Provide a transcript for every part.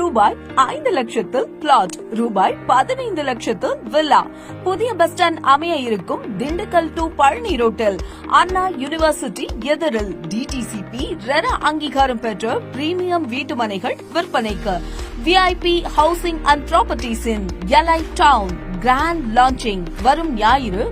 ரூபாய் ஐந்து லட்சத்தில் பிளாட் ரூபாய் பதினைந்து லட்சத்தில் வில்லா புதிய பஸ் ஸ்டாண்ட் அமைய இருக்கும் திண்டுக்கல் டு பழனி ரோட்டில். அண்ணா யூனிவர்சிட்டி எதிரில். டிடிசிபி ரெரா அங்கீகாரம் பெற்ற பிரீமியம் வீட்டுமனைகள் விற்பனைக்கு. VIP housing and properties in எலை டவுன் கிராண்ட் லான்ச்சிங் வரும் ஞாயிறு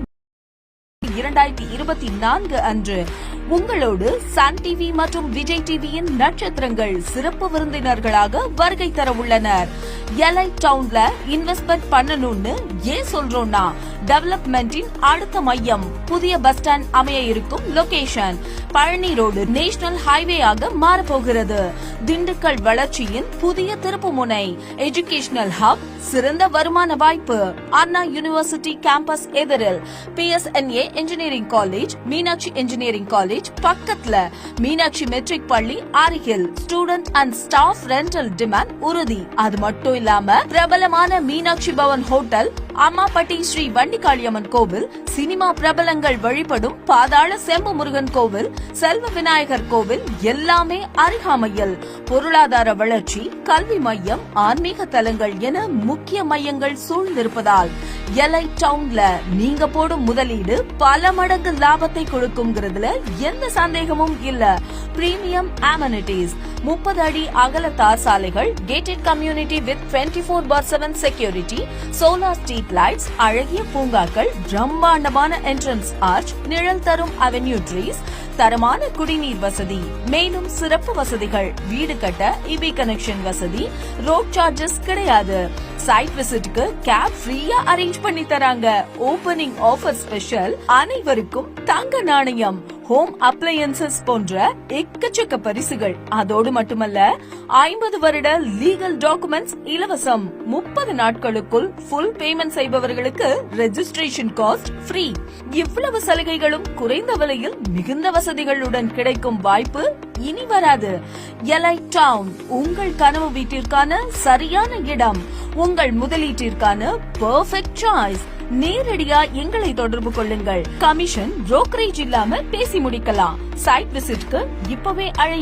இரண்டாயிரத்தி இருபத்தி நான்கு அன்று. உங்களோடு சன் டிவி மற்றும் விஜய் டிவியின் நட்சத்திரங்கள் சிறப்பு விருந்தினர்களாக வருகை தர உள்ளனர். எலை டவுன்ல இன்வெஸ்ட்மெண்ட் பண்ணணும்னு ஏன் சொல்றோம்னா டெவலப்மெண்டின் அடுத்த மையம். புதிய பஸ் ஸ்டாண்ட் அமைய இருக்கும் location. Palani road national highway ஆக மாறப்போகிறது. திண்டுக்கல் வளர்ச்சியின் புதிய திருப்புமுனை எஜுகேஷனல் ஹப் சிறந்த வருமான வாய்ப்பு. அண்ணா யூனிவர்சிட்டி கேம்பஸ் எதிரில். PSNA engineering college Meenakshi engineering college பக்கத்துல. மீனாட்சி மெட்ரிக் பள்ளி அருகில். Student and staff rental demand உறுதி. அது மட்டும் இல்லாம பிரபலமான மீனாட்சி பவன் ஹோட்டல் அம்மாப்பட்டி ஸ்ரீ வண்டிகாளியம்மன் கோவில் சினிமா பிரபலங்கள் வழிபடும் பாதாள செம்பு முருகன் கோவில் செல்வ விநாயகர் கோவில் எல்லாமே அருகாமையில். பொருளாதார வளர்ச்சி கல்வி மையம் ஆன்மீக தலங்கள் என முக்கிய மையங்கள் சூழ்ந்திருப்பதால் எலை டவுன்ல நீங்க போடும் முதலீடு பல மடங்கு லாபத்தை கொடுக்குங்கிறதுல எந்த சந்தேகமும் இல்ல. பிரீமியம் அமெனிட்டிஸ் முப்பது அடி அகல தார் சாலைகள் gated community with twenty four by seven security solar street lights அழகிய பூங்காக்கள் பிரம்மாண்டமான என்ட்ரன்ஸ் ஆர்ச் நிழல் தரும் அவென்யூ ட்ரீஸ் தரமான குடிநீர் வசதி மேலும் சிறப்பு வசதிகள் வீடு கட்ட இபி கனெக்ஷன் வசதி ரோட் சார்ஜஸ் கிடையாது. சைட் விசிட்டுக்கு கேப் ஃப்ரீயா அரேஞ்ச் பண்ணி தராங்க. ஓபனிங் ஆஃபர் ஸ்பெஷல் அனைவருக்கும் தங்க நாணயம். ஹோம் அப்ளையன்சஸ் போன்ற எக்கச்சக்க பரிசுகள். அதோடு மட்டுமல்ல ஐம்பது வருட லீகல் டாக்குமெண்ட்ஸ் இலவசம். முப்பது நாட்களுக்குள் ஃபுல் பேமெண்ட் செய்பவர்களுக்கு ரெஜிஸ்ட்ரேஷன் காஸ்ட் ஃப்ரீ இவ்வளவு சலுகைகளும் குறைந்த விலையில் மிகுந்த வசதிகளுடன் கிடைக்கும் வாய்ப்பு இனி வராது. எலைட் டவுன் உங்கள் கனவு வீட்டிற்கான சரியான இடம். உங்கள் முதலீட்டிற்கான பர்ஃபெக்ட் சாய்ஸ் நேரடியா எங்களை தொடர்பு கொள்ளுங்கள். கமிஷன் புரோக்கரேஜ் இல்லாம பேசி முடிக்கலாம். சைட் விசிட்க்கு இப்பவே அழை